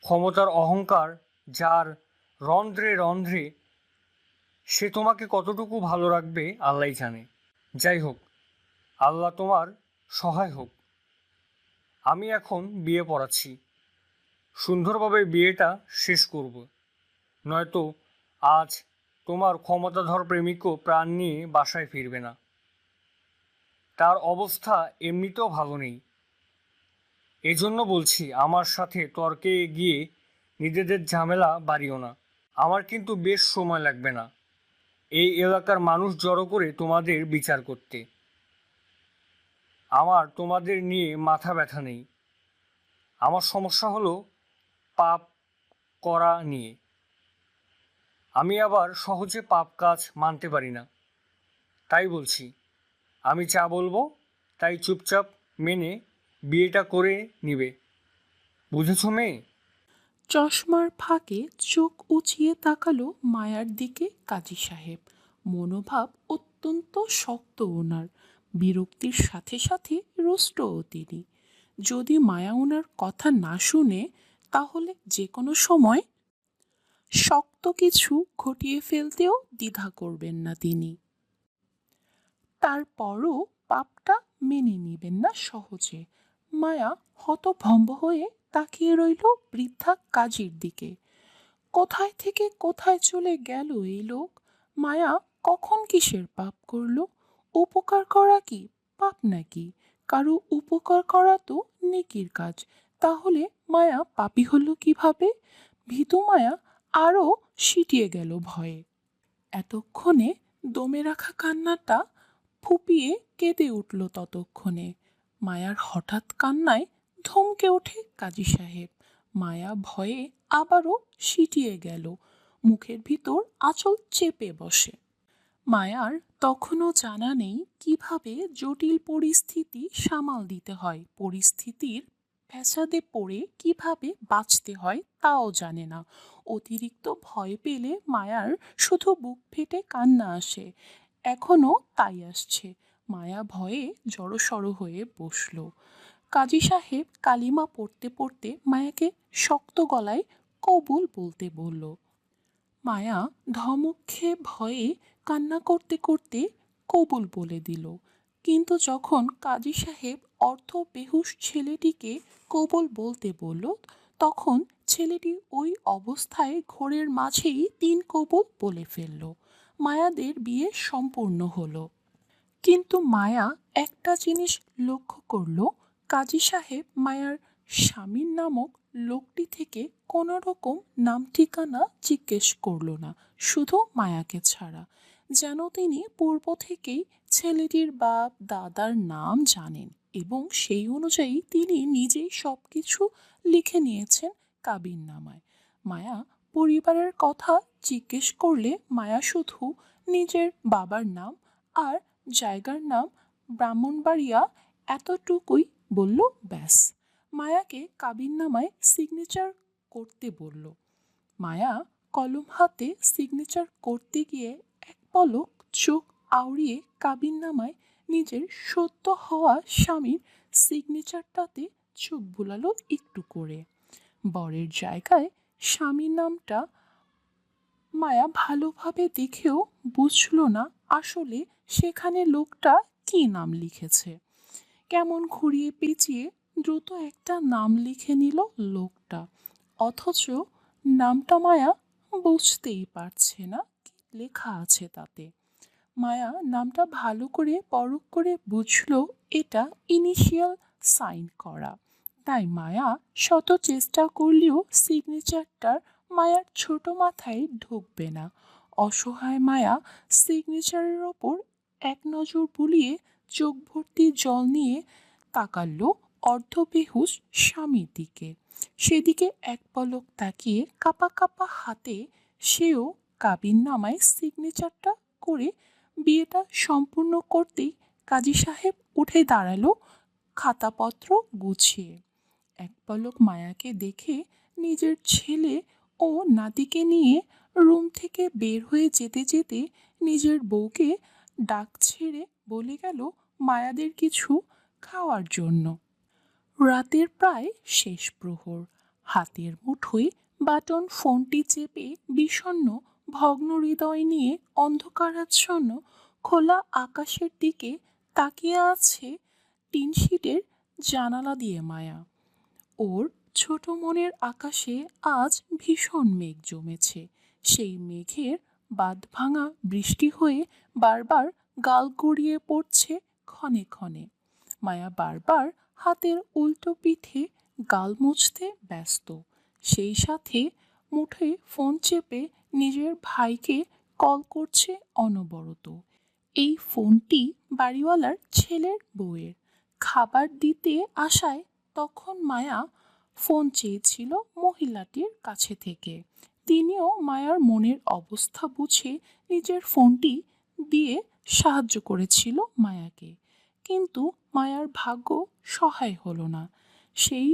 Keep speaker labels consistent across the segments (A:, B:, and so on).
A: ক্ষমতার অহংকার যার রন্ধ্রে রন্ধ্রে সে তোমাকে কতটুকু ভালো রাখবে আল্লাহ জানে। যাই হোক, আল্লাহ তোমার সহায় হোক। আমি এখন বিয়ে পড়াচ্ছি। সুন্দরভাবে বিয়েটা শেষ করব। নয়তো আজ তোমার ক্ষমতাধর প্রেমিকও প্রাণ নিয়ে বাসায় ফিরবে না। তার অবস্থা এমনিতেও ভালো নেই। এজন্য বলছি, আমার সাথে তর্কে গিয়ে নিজেদের ঝামেলা বাড়িও না। আমার কিন্তু বেশ সময় লাগবে না। এই এলাকার মানুষ জড়ো করে তোমাদের বিচার করতে। আমার তোমাদের নিয়ে মাথা ব্যথা নেই। আমার সমস্যা হলো পাপ করা নিয়ে। আমি আবার সহজে পাপ কাজ মানতে পারি না। তাই বলছি, আমি চা বলব তাই চুপচাপ মেনে বিয়েটা করে নিবে। বুঝেছ মেয়ে?
B: চশমার ফাঁকে চোখ উঁচিয়ে তাকালো মায়ার দিকে কাজী সাহেব। মনোভাব অত্যন্ত শক্ত ওনার। বিরক্তির সাথে সাথে রুষ্টও তিনি। যদি মায়া ওনার কথা না শুনে, তাহলে যে কোনো সময় শক্ত কিছু ঘটিয়ে ফেলতেও দ্বিধা করবেন না তিনি। তারপরও পাপটা মেনে নেবেন না সহজে। মায়া হতভম্ব হয়ে তাকিয়ে রইল বৃদ্ধা কাজীর দিকে। কোথায় থেকে কোথায় চলে গেল এই লোক? মায়া কখন কিসের পাপ করল? উপকার করা কি? পাপ নাকি? কারও উপকার করা তো নেকির কাজ। তাহলে মায়া পাপি হলো কীভাবে? ভীতু মায়া আরও সিটিয়ে গেল ভয়ে। এতক্ষণে দমে রাখা কান্নাটা ফুপিয়ে কেঁদে উঠল ততক্ষণে। মায়ার হঠাৎ কান্নায় ধমকে ওঠে কাজী সাহেব। মায়া ভয়ে আবারও সিটিয়ে গেল। মুখের ভিতর আঁচল চেপে বসে। মায়ার তখনও জানা নেই কীভাবে জটিল পরিস্থিতি সামাল দিতে হয়। পরিস্থিতির ফ্যাসাদে পড়ে কীভাবে বাঁচতে হয় তাও জানে না। অতিরিক্ত ভয় পেলে মায়ার শুধু বুক ফেটে কান্না আসে। এখনও তাই আসছে। মায়া ভয়ে জড়সড় হয়ে বসল। কাজী সাহেব কালিমা পড়তে পড়তে মায়াকে শক্ত গলায় কবুল বলতে বলল, মায়া ধমক খেয়ে ভয়ে কান্না করতে করতে কবুল বলে দিল। কিন্তু যখন কাজী সাহেব অর্থ বেহুশ ছেলেটিকে কবুল বলতে বলল, তখন ছেলেটি ওই অবস্থায় ঘোরের মাঝেই তিন কবুল বলে ফেলল। মায়াদের বিয়ে সম্পূর্ণ হলো। কিন্তু মায়া একটা জিনিস লক্ষ্য করল, কাজী সাহেব মায়ার স্বামীর নামক লোকটি থেকে কোনো রকম নাম ঠিকানা জিজ্ঞেস করল না, শুধু মায়াকে ছাড়া। যেন তিনি পূর্ব থেকেই ছেলেটির বাপ, দাদার নাম জানেন এবং সেই অনুযায়ী তিনি নিজেই সব কিছু লিখে নিয়েছেন কাবিন নামায় মায়া পরিবারের কথা জিজ্ঞেস করলে মায়া শুধু নিজের বাবার নাম আর জায়গার নাম ব্রাহ্মণবাড়িয়া এতটুকুই বলল, ব্যাস। মায়াকে কাবিননামায় সিগনেচার করতে বলল। মায়া কলম হাতে সিগনেচার করতে গিয়ে এক পলক চোখ আউড়িয়ে কাবিননামায় নিজের সত্য হওয়া স্বামীর সিগনেচারটাতে চোখ বুলালো একটু করে। বরের জায়গায় স্বামীর নামটা মায়া ভালোভাবে দেখেও বুঝল না আসলে সেখানে লোকটা কী নাম লিখেছে। কেমন ঘুরিয়ে পেঁচিয়ে দ্রুত একটা নাম লিখে নিল লোকটা। অথচ নামটা মায়া বুঝতেই পারছে না লেখা আছে তাতে। মায়া নামটা ভালো করে পরখ করে বুঝলো এটা ইনিশিয়াল সাইন করা। তাই মায়া শত চেষ্টা করলেও সিগনেচারটার মায়ার ছোট মাথায় ঢুকবে না। অসহায় মায়া সিগনেচারের ওপর এক নজর বুলিয়ে চোখ ভর্তি জল নিয়ে তাকালো অর্ধবেহুশ স্বামীর দিকে। সেদিকে এক পলক তাকিয়ে কাপা কাপা হাতে সেও কাবিন নামায় সিগনেচারটা করে বিয়েটা সম্পূর্ণ করতেই কাজী সাহেব উঠে দাঁড়াল খাতাপত্র গুছিয়ে। এক পলক মায়াকে দেখে নিজের ছেলে ও নাতিকে নিয়ে রুম থেকে বের হয়ে যেতে যেতে নিজের বউকে ডাক ছেড়ে বলে গেল মায়াদের কিছু খাওয়ার জন্য। রাতের প্রায় শেষ প্রহর। হাতের মুঠোয় বাটন ফোনটি চেপে বিষণ্ণ ভগ্ন হৃদয় নিয়ে অন্ধকারাচ্ছন্ন খোলা আকাশের দিকে তাকিয়ে আছে টিনশিটের জানালা দিয়ে মায়া। ওর ছোট মনের আকাশে আজ ভীষণ মেঘ জমেছে। সেই মেঘের বাদ ভাঙা বৃষ্টি হয়ে বারবার গাল গড়িয়ে পড়ছে ক্ষণে ক্ষণে। মায়া বারবার হাতের উল্টো পিঠে গাল মুছতে ব্যস্ত। সেই সাথে মুঠে ফোন চেপে নিজের ভাইকে কল করছে অনবরত। এই ফোনটি বাড়িওয়ালার ছেলের বউয়ের। খাবার দিতে আসায় তখন মায়া ফোন চেয়েছিল মহিলাটির কাছে থেকে। তিনিও মায়ার মনের অবস্থা বুঝে নিজের ফোনটি দিয়ে সাহায্য করেছিল মায়াকে। কিন্তু মায়ার ভাগ্য সহায় হলো না। সেই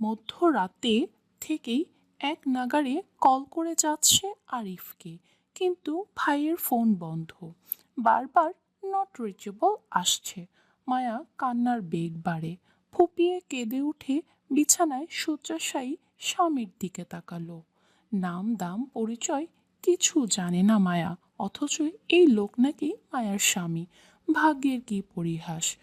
B: মধ্যরাতে থেকেই এক নাগারে কল করে যাচ্ছে আরিফকে। কিন্তু ভাইয়ের ফোন বন্ধ। বারবার নট রিচেবল আসছে। মায়া কান্নার বেগ বাড়ে। ফুপিয়ে কেঁদে উঠে বিছানায় শয্যাশায়ী স্বামীর দিকে তাকালো। নাম দাম পরিচয় কিছু জানে না মায়া, অথচ এই লোক নাকি মায়ার স্বামী। ভাগ্যের কি পরিহাস।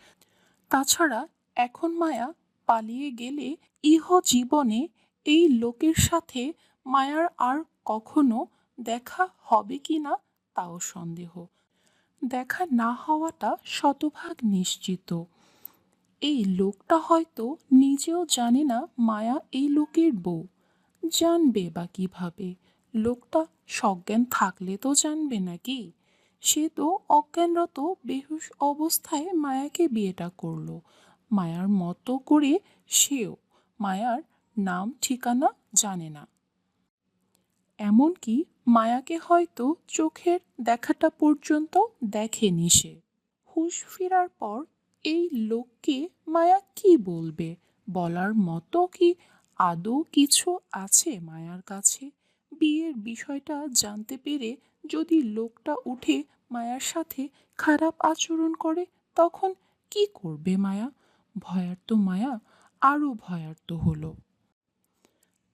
B: তাছাড়া এখন মায়া পালিয়ে গেলে ইহ জীবনে এই লোকের সাথে মায়ার আর কখনো দেখা হবে কি না তাও সন্দেহ। দেখা না হওয়াটা শতভাগ নিশ্চিত। এই লোকটা হয়তো নিজেও জানে না মায়া এই লোকের বউ। জানবে বা কীভাবে? লোকটা সজ্ঞান থাকলে তো জানবে নাকি? সে তো অজ্ঞানরত, বেহুশ অবস্থায় মায়াকে বিয়েটা করল। মায়ার মতো করে সেও মায়ার নাম, ঠিকানা জানে না। এমনকি মায়াকে হয়তো চোখের দেখাটা পর্যন্ত দেখেনি সে। হুঁশ ফেরার পর এই লোককে মায়া কি বলবে? বলার মতো কি আদৌ কিছু আছে মায়ার কাছে? বিয়ের বিষয়টা জানতে পেরে যদি লোকটা উঠে মায়ার সাথে খারাপ আচরণ করে, তখন কি করবে মায়া? ভয়ার্ত মায়া আরও ভয়ার্ত হলো।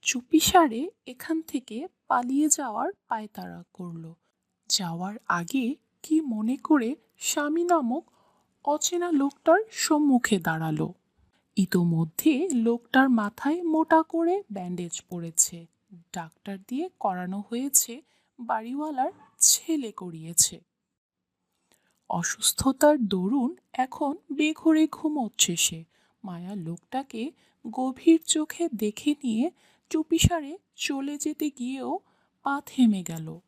B: চুপিসারে এখান থেকে পালিয়ে যাওয়ার পায়তারা করল। যাওয়ার আগে কি মনে করে স্বামী নামক অচেনা লোকটার সম্মুখে দাঁড়াল। ইতোমধ্যে লোকটার মাথায় মোটা করে ব্যান্ডেজ পড়েছে। ডাক্তার দিয়ে করানো হয়েছে, বাড়িওয়ালার ছেলে করিয়েছে। অসুস্থতার দরুন এখন বেঘরে ঘুমোচ্ছে সে। মায়া লোকটাকে গভীর চোখে দেখে নিয়ে চুপিসারে চলে যেতে গিয়েও পা থেমে গেল।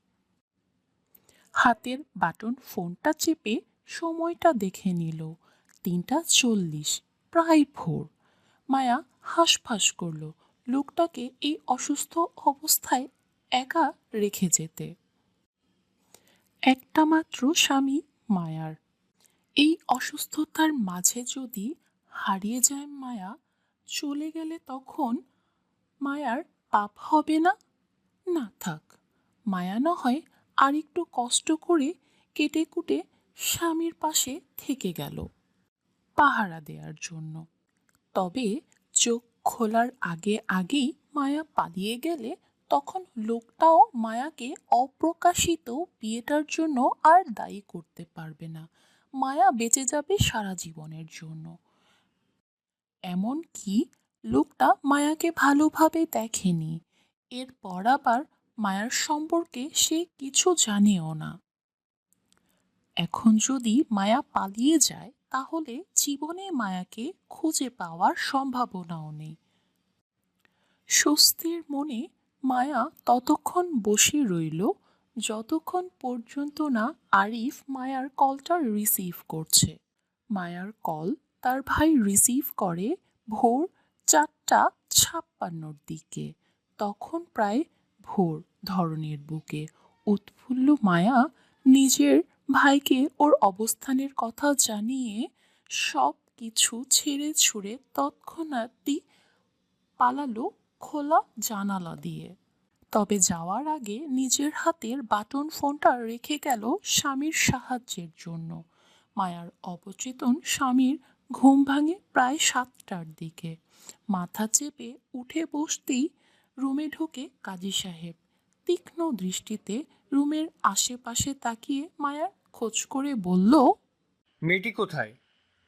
B: হাতের বাটন ফোনটা চেপে সময়টা দেখে নিল। তিনটা চল্লিশ, প্রায় ভোর। মায়া হাঁসফাঁস করল লোকটাকে এই অসুস্থ অবস্থায় একা রেখে যেতে। একটা মাত্র স্বামী মায়ার। এই অসুস্থতার মাঝে যদি হারিয়ে যায় মায়া, চলে গেলে তখন মায়ার পাপ হবে না? না থাক, মায়া না হয় আর একটু কষ্ট করে কেটে কুটে স্বামীর পাশে থেকে গেল পাহারা দেওয়ার জন্য। তবে চোখ খোলার আগে আগেই মায়া পালিয়ে গেলে তখন লোকটাও মায়াকে অপ্রকাশিত বিয়েটার জন্য আর দায়ী করতে পারবে না। মায়া বেঁচে যাবে সারা জীবনের জন্য। এমন কি? লোকটা মায়াকে ভালোভাবে দেখেনি। এরপর আবার মায়ার সম্পর্কে সে কিছু জানেও না। এখন যদি মায়া পালিয়ে যায়, তাহলে জীবনে মায়াকে খুঁজে পাওয়ার সম্ভাবনাও নেই। স্বস্তির মনে মায়া ততক্ষণ বসে রইল, যতক্ষণ পর্যন্ত না আরিফ মায়ার কলটা রিসিভ করছে। মায়ার কল তার ভাই রিসিভ করে ভোর চারটা ছাপ্পান্নর দিকে। তখন প্রায় ভোর ধরনের বুকে। উৎফুল্ল মায়া নিজের ভাইকে ওর অবস্থানের কথা জানিয়ে সব কিছু ছেড়ে ছুড়ে তৎক্ষণাৎই পালালো খোলা জানালা দিয়ে। তবে যাওয়ার আগে নিজের হাতের বাটন ফোনটা রেখে গেল স্বামীর সাহায্যের জন্য। মায়ার অবচেতন স্বামীর ঘুম ভাঙে প্রায় সাতটার দিকে। মাথা চেপে উঠে বসতেই রুমে ঢোকে কাজী সাহেব। তীক্ষ্ণ দৃষ্টিতে রুমের আশেপাশে তাকিয়ে মায়ার খোঁজ করে বলল
A: মেয়েটি কোথায়?